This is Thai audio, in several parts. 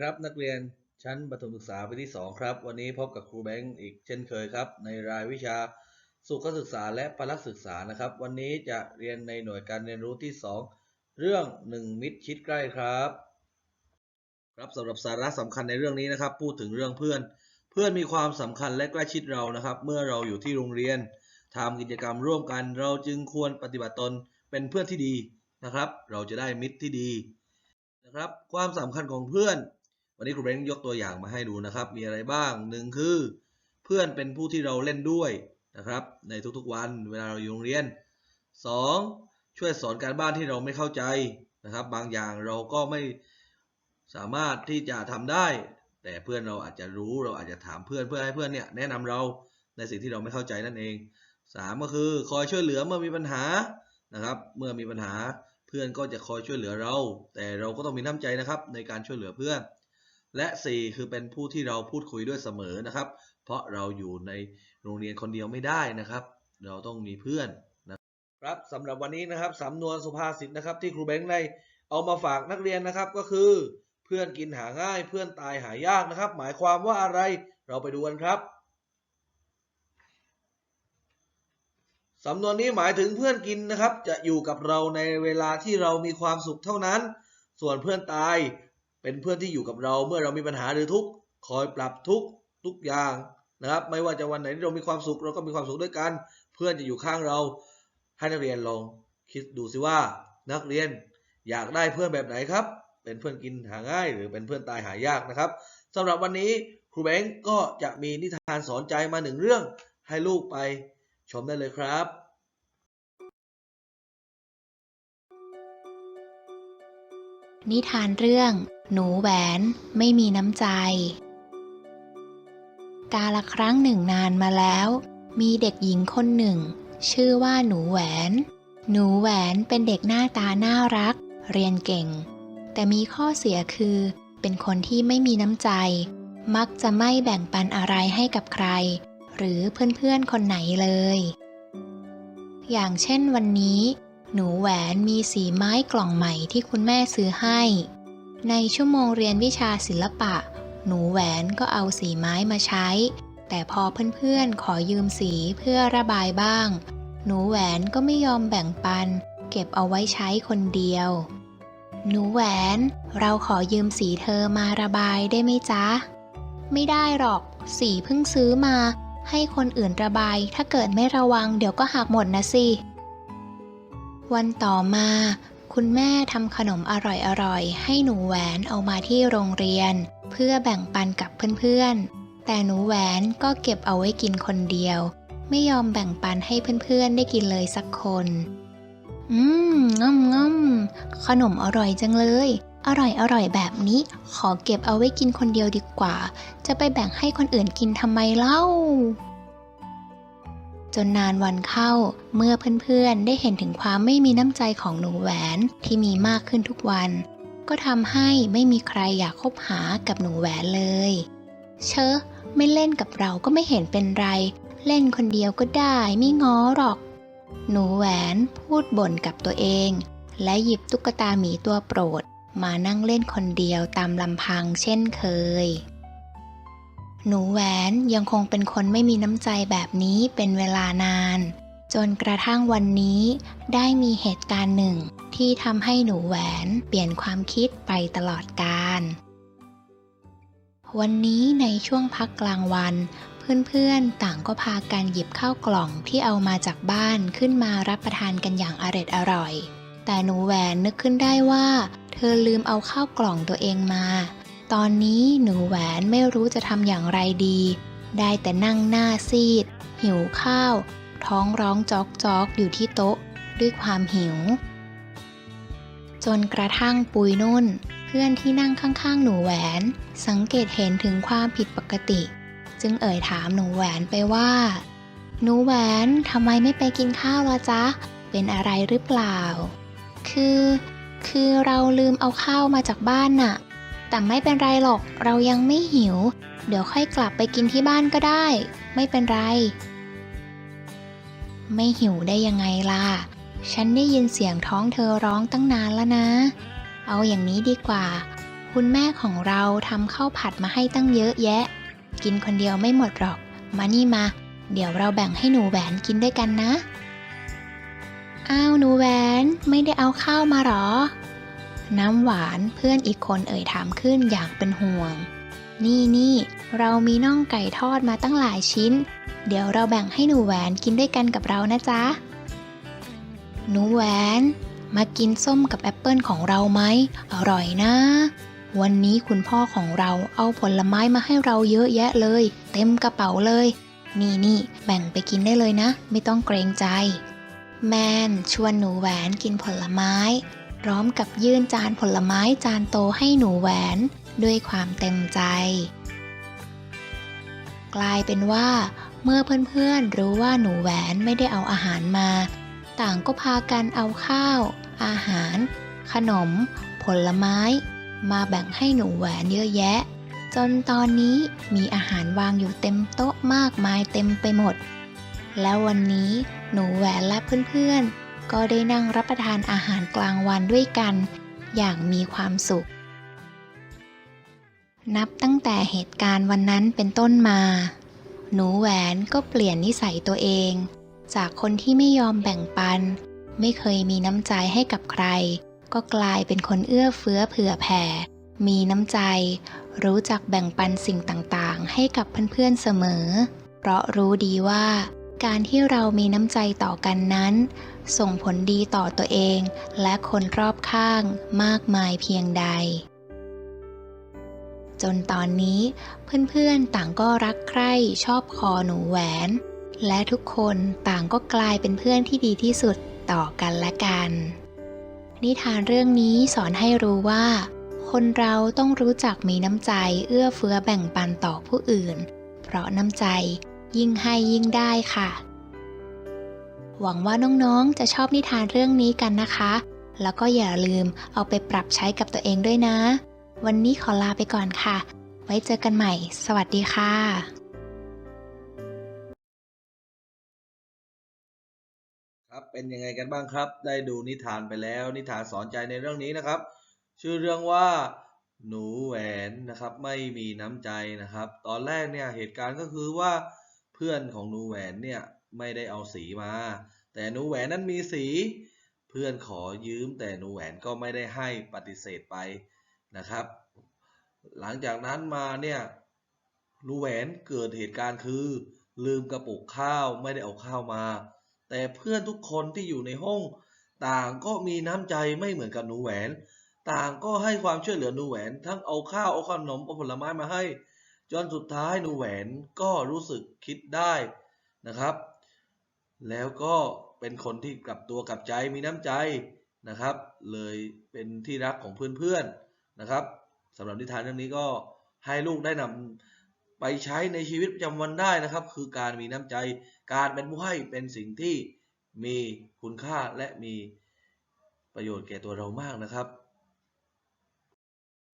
ครับนักเรียนชั้นประถมศึกษาปีที่ 2 ครับ วันนี้พบกับครูแบงค์อีกเช่นเคยครับ ในรายวิชาสุขศึกษาและพละศึกษานะครับ วันนี้จะเรียนในหน่วยการเรียนรู้ที่ 2 เรื่อง 1 มิตรชิดใกล้ครับ ครับสำหรับสาระสำคัญในเรื่องนี้นะครับ พูดถึงเรื่องเพื่อน เพื่อนมีความสำคัญและใกล้ชิดเรานะครับ เมื่อเราอยู่ที่โรงเรียนทำกิจกรรมร่วมกัน เราจึงควรปฏิบัติตนเป็นเพื่อนที่ดีนะครับ เราจะได้มิตรที่ดีนะครับ ความสำคัญของเพื่อน วันนี้ครูเบนยกตัวอย่างมาให้ดูนะครับ มีอะไรบ้างหนึ่งคือเพื่อนเป็นผู้ที่เราเล่นด้วยนะครับ ในทุกๆวันเวลาเราอยู่โรงเรียน 2. ช่วยสอนการบ้านที่เราไม่เข้าใจนะครับ บางอย่างเราก็ไม่สามารถที่จะทำได้ แต่เพื่อนเราอาจจะรู้เราอาจจะถามเพื่อนเพื่อให้เพื่อนเนี่ยแนะนำเราในสิ่งที่เราไม่เข้าใจนั่นเอง 3. ก็คือคอยช่วยเหลือเมื่อมีปัญหานะครับ เมื่อมีปัญหาเพื่อนก็จะคอยช่วยเหลือเรา แต่เราก็ต้องมีน้ำใจนะครับในการช่วยเหลือเพื่อน และ 4 คือเป็นผู้ที่เราพูดคุยด้วยเสมอนะครับ เพราะเราอยู่ในโรงเรียนคนเดียวไม่ได้นะครับ เราต้องมีเพื่อนนะครับสำหรับวันนี้นะครับสำนวนสุภาษิตนะครับที่ครูแบงค์ได้เอามาฝากนักเรียนนะครับก็คือ เพื่อนกินหาง่าย เพื่อนตายหายากนะครับ หมายความว่าอะไรเราไปดูกันครับสำนวนนี้หมายถึงเพื่อนกินนะครับ จะอยู่กับเราในเวลาที่เรามีความสุขเท่านั้น ส่วนเพื่อนตาย เป็นเพื่อนที่อยู่กับเราเมื่อเรามีปัญหาหรือทุกข์คอยปรับทุกข์ทุกอย่างนะครับ ไม่ว่าจะวันไหนที่เรามีความสุขเราก็มีความสุขด้วยกัน เพื่อนจะอยู่ข้างเราให้นักเรียนลองคิดดูสิว่านักเรียนอยากได้เพื่อนแบบไหนครับ เป็นเพื่อนกินหาง่าย หรือเป็นเพื่อนตายหายากนะครับสำหรับวันนี้ครูแบงก์ก็จะมีนิทานสอนใจมาหนึ่งเรื่องให้ลูกไปชมได้เลยครับ นิทานเรื่อง หนูแหวนไม่มีน้ำใจ กาละครั้งหนึ่งนานมาแล้ว มีเด็กหญิงคนหนึ่ง ชื่อว่าหนูแหวน หนูแหวนเป็นเด็กหน้าตาน่ารัก เรียนเก่ง แต่มีข้อเสียคือ เป็นคนที่ไม่มีน้ำใจ มักจะไม่แบ่งปันอะไรให้กับใคร หรือเพื่อนๆคนไหนเลย อย่างเช่นวันนี้ หนูแหวนมีสีไม้กล่องใหม่ที่คุณแม่ซื้อให้ ในชั่วโมงเรียนวิชาศิลปะ หนูแหวนก็เอาสีไม้มาใช้ แต่พอเพื่อนๆขอยืมสีเพื่อระบายบ้าง หนูแหวนก็ไม่ยอมแบ่งปัน เก็บเอาไว้ใช้คนเดียว หนูแหวน เราขอยืมสีเธอมาระบายได้ไหมจ๊ะ ไม่ได้หรอก สีเพิ่งซื้อมา ให้คนอื่นระบาย ถ้าเกิดไม่ระวังเดี๋ยวก็หักหมดนะสิ วันต่อมา คุณแม่ทำขนมอร่อยๆ ให้หนูแหวนเอามาที่โรงเรียน เพื่อแบ่งปันกับเพื่อนๆ แต่หนูแหวนก็เก็บเอาไว้กินคนเดียว ไม่ยอมแบ่งปันให้เพื่อนๆ ได้กินเลยสักคน อืมง่ำง่ำขนมอร่อยจังเลย อร่อยอร่อยแบบนี้ ขอเก็บเอาไว้กินคนเดียวดีกว่า จะไปแบ่งให้คนอื่นกินทำไมเล่า จนนานวันเข้า เมื่อเพื่อนๆ ได้เห็นถึงความไม่มีน้ำใจของหนูแหวนที่มีมากขึ้นทุกวัน ก็ทำให้ไม่มีใครอยากคบหากับหนูแหวนเลย เชอะไม่เล่นกับเราก็ไม่เห็นเป็นไร เล่นคนเดียวก็ได้ไม่ง้อหรอก หนูแหวนพูดบ่นกับตัวเอง และหยิบตุ๊กตาหมีตัวโปรด มานั่งเล่นคนเดียวตามลำพังเช่นเคย หนูแหวนยังคงเป็นคนไม่มีน้ำใจแบบนี้เป็นเวลานาน จนกระทั่งวันนี้ ได้มีเหตุการณ์หนึ่ง ที่ทำให้หนูแหวนเปลี่ยนความคิดไปตลอดกาลวันนี้ในช่วงพักกลางวัน เพื่อนๆต่างก็พากันหยิบข้าวกล่องที่เอามาจากบ้านขึ้นมารับประทานกันอย่างอร็ดอร่อย แต่หนูแหวนนึกขึ้นได้ว่า เธอลืมเอาข้าวกล่องตัวเองมา ตอนนี้หนูแหวนไม่รู้จะทำอย่างไรดี ได้แต่นั่งหน้าซีด หิวข้าว ท้องร้องจอกจอกอยู่ที่โต๊ะ ด้วยความหิว จนกระทั่งปุยนุ่น เพื่อนที่นั่งข้างๆ หนูแหวน สังเกตเห็นถึงความผิดปกติ จึงเอ่ยถามหนูแหวนไปว่า หนูแหวนทำไมไม่ไปกินข้าวละจ๊ะ เป็นอะไรหรือเปล่า คือ คือเราลืมเอาข้าวมาจากบ้านน่ะ แต่ไม่เป็นไรหรอก เรายังไม่หิว เดี๋ยวค่อยกลับไปกินที่บ้านก็ได้ ไม่เป็นไร ไม่หิวได้ยังไงล่ะ ฉันได้ยินเสียงท้องเธอร้องตั้งนานแล้วนะ เอาอย่างนี้ดีกว่า คุณแม่ของเราทำข้าวผัดมาให้ตั้งเยอะแยะ กินคนเดียวไม่หมดหรอก มานี่มา เดี๋ยวเราแบ่งให้หนูแหวนกินด้วยกันนะ อ้าวหนูแหวนไม่ได้เอาข้าวมาหรอ น้ำหวานเพื่อนอีกคนเอ่ยถามขึ้นอย่างเป็นห่วง นี่นี่เรามีน่องไก่ทอดมาตั้งหลายชิ้น เดี๋ยวเราแบ่งให้หนูแหวนกินด้วยกันกับเรานะจ๊ะ หนูแหวน มากินส้มกับแอปเปิลของเราไหม อร่อยนะ วันนี้คุณพ่อของเราเอาผลไม้มาให้เราเยอะแยะเลย เต็มกระเป๋าเลย นี่นี่แบ่งไปกินได้เลยนะ ไม่ต้องเกรงใจ แมนชวนหนูแหวนกินผลไม้ ร้อมกับยื่นจานผลไม้จานโตให้หนูแหวน ด้วยความเต็มใจ กลายเป็นว่า เมื่อเพื่อนๆรู้ว่าหนูแหวนไม่ได้เอาอาหารมา ต่างก็พากันเอาข้าว อาหาร ขนม ผลไม้ มาแบ่งให้หนูแหวนเยอะแยะ จนตอนนี้มีอาหารวางอยู่เต็มโต๊ะมากมายเต็มไปหมด แล้ววันนี้หนูแหวนและเพื่อนๆ ก็ได้นั่งรับประทานอาหารกลางวันด้วยกัน อย่างมีความสุข นับตั้งแต่เหตุการณ์วันนั้นเป็นต้นมา หนูแหวนก็เปลี่ยนนิสัยตัวเอง จากคนที่ไม่ยอมแบ่งปัน ไม่เคยมีน้ำใจให้กับใคร ก็กลายเป็นคนเอื้อเฟื้อเผื่อแผ่ มีน้ำใจ รู้จักแบ่งปันสิ่งต่างๆ ให้กับเพื่อนๆเสมอ เพราะรู้ดีว่า การที่เรามีน้ำใจต่อกันนั้น ส่งผลดีต่อตัวเองและคนรอบข้างมากมายเพียงใด จนตอนนี้เพื่อนๆต่างก็รักใคร่ชอบคอหนูแหวน และทุกคนต่างก็กลายเป็นเพื่อนที่ดีที่สุดต่อกันและกัน นิทานเรื่องนี้สอนให้รู้ว่า คนเราต้องรู้จักมีน้ำใจเอื้อเฟื้อแบ่งปันต่อผู้อื่น เพราะน้ำใจ ยิ่งให้ยิ่งได้ค่ะ หวังว่าน้องๆจะชอบนิทานเรื่องนี้กันนะคะ แล้วก็อย่าลืมเอาไปปรับใช้กับตัวเองด้วยนะ วันนี้ขอลาไปก่อนค่ะ ไว้เจอกันใหม่ สวัสดีค่ะครับเป็นยังไงกันบ้างครับ ได้ดูนิทานไปแล้ว นิทานสอนใจในเรื่องนี้นะครับ ชื่อเรื่องว่า หนูแหวนนะครับ ไม่มีน้ำใจนะครับ ตอนแรกเนี่ยเหตุการณ์ก็คือว่า เพื่อนของหนูแหวนเนี่ยไม่ได้เอาสีมา แต่หนูแหวนนั้นมีสี เพื่อนขอยืมแต่หนูแหวนก็ไม่ได้ให้ปฏิเสธไปนะครับ หลังจากนั้นมาเนี่ยหนูแหวนเกิดเหตุการณ์คือ ลืมกระปุกข้าวไม่ได้เอาข้าวมา แต่เพื่อนทุกคนที่อยู่ในห้อง ต่างก็มีน้ำใจไม่เหมือนกับหนูแหวน ต่างก็ให้ความช่วยเหลือหนูแหวน ทั้งเอาข้าวเอาขนมเอาผลไม้มาให้ จนสุดท้ายหนูแหวนก็รู้สึกคิดได้นะครับ แล้วก็เป็นคนที่กลับตัวกลับใจมีน้ำใจนะครับ เลยเป็นที่รักของเพื่อนๆนะครับสำหรับนิทานเรื่องนี้ก็ให้ลูกได้นำไปใช้ในชีวิตประจำวันได้นะครับ คือการมีน้ำใจ การเป็นผู้ให้เป็นสิ่งที่มีคุณค่าและมีประโยชน์แก่ตัวเรามากนะครับ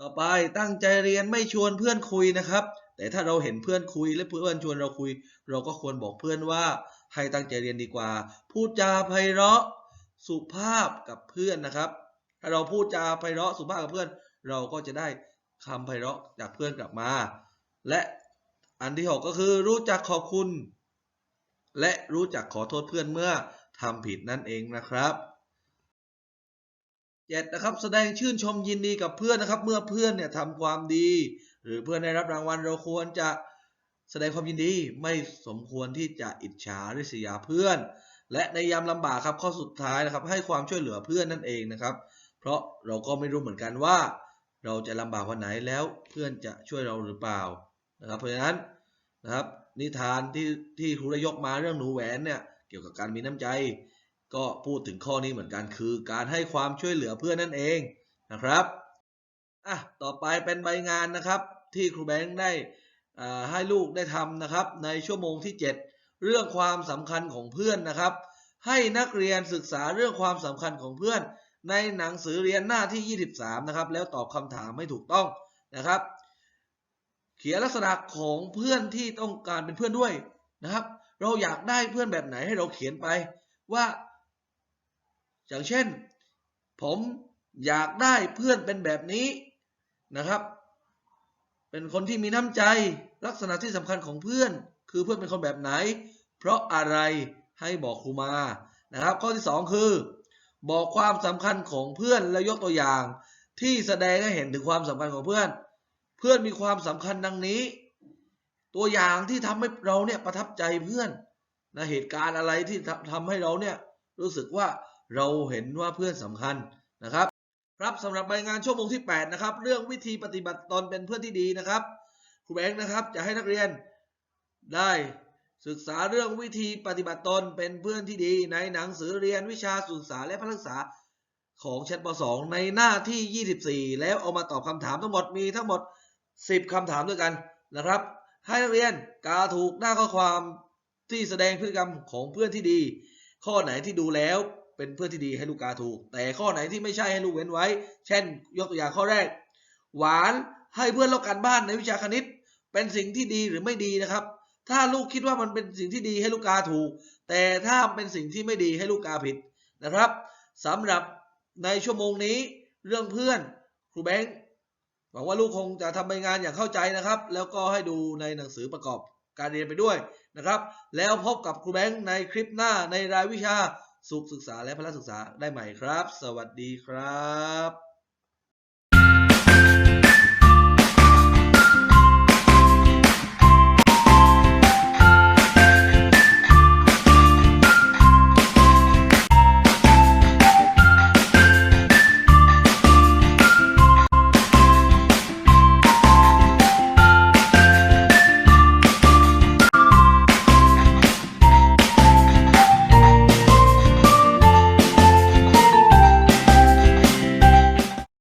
ต่อไปตั้งใจเรียนไม่ชวนเพื่อนคุยนะครับ แต่ถ้าเราเห็นเพื่อนคุยและเพื่อนชวนเราคุย เราก็ควรบอกเพื่อนว่าให้ตั้งใจเรียนดีกว่า พูดจาไพเราะสุภาพกับเพื่อนนะครับ ถ้าเราพูดจาไพเราะสุภาพกับเพื่อน เราก็จะได้คำไพเราะจากเพื่อนกลับมา และอันที่หกก็คือรู้จักขอบคุณ และรู้จักขอโทษเพื่อนเมื่อทำผิดนั่นเองนะครับ เจ็ดนะครับแสดงชื่นชมยินดีกับเพื่อนนะครับ เมื่อเพื่อนเนี่ยทำความดี หรือเพื่อนได้รับรางวัลเราควรจะแสดงความยินดีไม่สมควรที่จะอิจฉาริษยาเพื่อน และในยามลำบากครับข้อสุดท้ายนะครับให้ความช่วยเหลือเพื่อนนั่นเองนะครับ เพราะเราก็ไม่รู้เหมือนกันว่า เราจะลำบากวันไหนแล้วเพื่อนจะช่วยเราหรือเปล่านะครับ เพราะฉะนั้นนะครับนิทานที่ที่ครูได้ยกมาเรื่องหนูแหวนเนี่ยเกี่ยวกับการมีน้ำใจ ก็พูดถึงข้อนี้เหมือนกันคือ การให้ความช่วยเหลือเพื่อนนั่นเองนะครับอะต่อไปเป็นใบงานนะครับ ที่ครูแบงค์ได้อ่าให้ลูกได้ทำนะครับ ในชั่วโมงที่ 7 เรื่องความสำคัญของเพื่อนนะครับ ให้นักเรียนศึกษาเรื่องความสำคัญของเพื่อน ในหนังสือเรียนหน้าที่ 23 นะครับ แล้วตอบคำถามให้ถูกต้องนะครับ เขียนลักษณะของเพื่อนที่ต้องการเป็นเพื่อนด้วยนะครับ เราอยากได้เพื่อนแบบไหนให้เราเขียนไปว่า อย่างเช่น ผมอยากได้เพื่อนเป็นแบบนี้นะครับ เป็นคนที่มีน้ำใจลักษณะที่สำคัญของเพื่อน คือเพื่อนเป็นคนแบบไหน เพราะอะไรให้บอกครูมานะครับ ข้อที่สองคือ บอกความสำคัญของเพื่อนและยกตัวอย่าง ที่แสดงให้เห็นถึงความสำคัญของเพื่อน เพื่อนมีความสำคัญดังนี้ ตัวอย่างที่ทำให้เราเนี่ยประทับใจเพื่อนนะเหตุการณ์อะไรที่ทำทำให้เราเนี่ยรู้สึกว่า เราเห็นว่าเพื่อนสำคัญนะครับ ครับสำหรับรายงานชั่วโมงที่ 8 นะครับ เรื่องวิธีปฏิบัติตนเป็นเพื่อนที่ดีนะครับครูแบงค์นะครับจะให้นักเรียนได้ศึกษาเรื่องวิธีปฏิบัติตนเป็นเพื่อนที่ดี ในหนังสือเรียนวิชาศึกษาและพละศึกษาของชั้นป .2 ในหน้าที่ 24 แล้วเอามาตอบคำถามทั้งหมดมีทั้งหมด 10คำถามด้วยกันนะครับ ให้นักเรียนกาถูกหน้าข้อความที่แสดงพฤติกรรมของเพื่อนที่ดี ข้อไหนที่ดูแล้ว เป็นเพื่อนที่ดีให้ลูกกาถูก แต่ข้อไหนที่ไม่ใช่ให้ลูกเว้นไว้ เช่น ยกตัวอย่างข้อแรก หวานให้เพื่อนลอกการบ้านในวิชาคณิต เป็นสิ่งที่ดีหรือไม่ดีนะครับ ถ้าลูกคิดว่ามันเป็นสิ่งที่ดีให้ลูกกาถูก แต่ถ้าเป็นสิ่งที่ไม่ดีให้ลูกกาผิดนะครับสำหรับในชั่วโมงนี้เรื่องเพื่อนครูแบงค์หวังว่าลูกคงจะทำใบงานอย่างเข้าใจนะครับ แล้วก็ให้ดูในหนังสือประกอบการเรียนไปด้วยนะครับ แล้วพบกับครูแบงค์ในคลิปหน้าในรายวิชา สุขศึกษาและพละศึกษาได้ใหม่ครับ สวัสดีครับ